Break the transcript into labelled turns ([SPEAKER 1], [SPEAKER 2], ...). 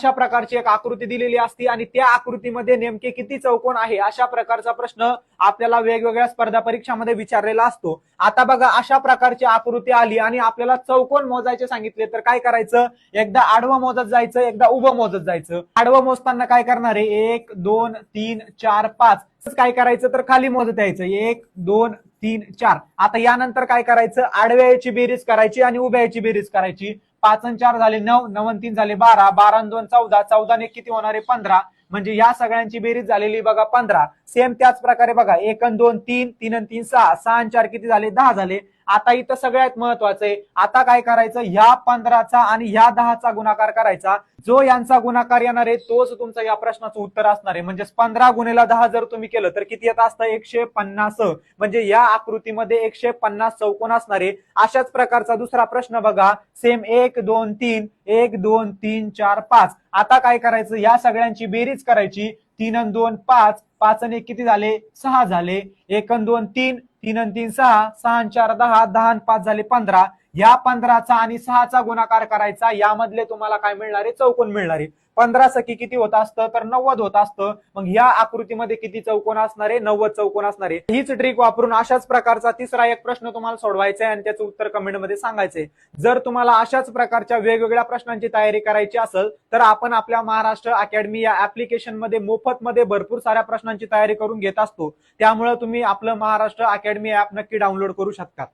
[SPEAKER 1] अशा प्रकारची एक आकृती दिलेली असती आणि त्या आकृतीमध्ये नेमके किती चौकोन आहे अशा प्रकारचा प्रश्न आपल्याला वेगवेगळ्या स्पर्धा परीक्षामध्ये विचारलेला असतो. आता बघा अशा प्रकारची आकृती आली आणि आपल्याला चौकोन मोजायचे सांगितले तर काय करायचं? एकदा आडवं मोजत जायचं एकदा उभं मोजत जायचं. आडवं मोजताना काय करणार आहे? एक दोन तीन चार पाच. काय करायचं? तर खाली मोजत यायचं. एक दोन तीन चार. आता यानंतर काय करायचं? आडव्याची बेरीज करायची आणि उभ्याची बेरीज करायची. पाच आणि चार झाले नऊ नऊ तीन झाले बारा बारा दोन चौदा चौदा ने किती होणार आहे? पंधरा. म्हणजे या सगळ्यांची बेरीज झालेली बघा पंधरा. सेम त्याच प्रकारे बघा एक आणि दोन तीन तीन आणि तीन सहा. सहा आणि चार किती झाले? दहा झाले. आता इथं सगळ्यात महत्वाचं. आहे आता काय करायचं? ह्या पंधराचा आणि ह्या दहाचा गुणाकार करायचा. जो यांचा गुणाकार येणार आहे तोच तुमचं या प्रश्नाचं उत्तर असणार आहे. म्हणजे पंधरा गुणेला दहा जर तुम्ही केलं तर किती येत असतं? एकशे पन्नास. म्हणजे या आकृतीमध्ये एकशे पन्नास चौकोन असणार आहे. अशाच प्रकारचा दुसरा प्रश्न बघा. सेम एक दोन तीन. एक दोन तीन चार पाच. आता काय करायचं? या सगळ्यांची बेरीज करायची. तीन अन दोन पाच. पाच आणि एक किती झाले? सहा झाले. एक अन दोन तीन. तीन अन तीन सहा. सहा चार दहा. दहा पाच झाले पंधरा. या पंधराचा आणि सहाचा गुणाकार करायचा यामधले तुम्हाला काय मिळणार? आहे चौकोन मिळणार. आहे पंधरा सखी किती होत असतं? तर नव्वद होत असतं. मग या आकृतीमध्ये किती चौकोन असणार? आहे नव्वद चौकोन असणार. आहे हीच ट्रिक वापरून अशाच प्रकारचा तिसरा एक प्रश्न तुम्हाला सोडवायचा आहे आणि त्याचं उत्तर कमेंटमध्ये सांगायचंय. जर तुम्हाला अशाच प्रकारच्या वेगवेगळ्या प्रश्नांची तयारी करायची असेल तर आपण आपल्या महाराष्ट्र अकॅडमी या ऍप्लिकेशनमध्ये मोफत मध्ये भरपूर साऱ्या प्रश्नांची तयारी करून घेत असतो. त्यामुळे तुम्ही आपलं महाराष्ट्र अकॅडमी ऍप नक्की डाउनलोड करू शकता.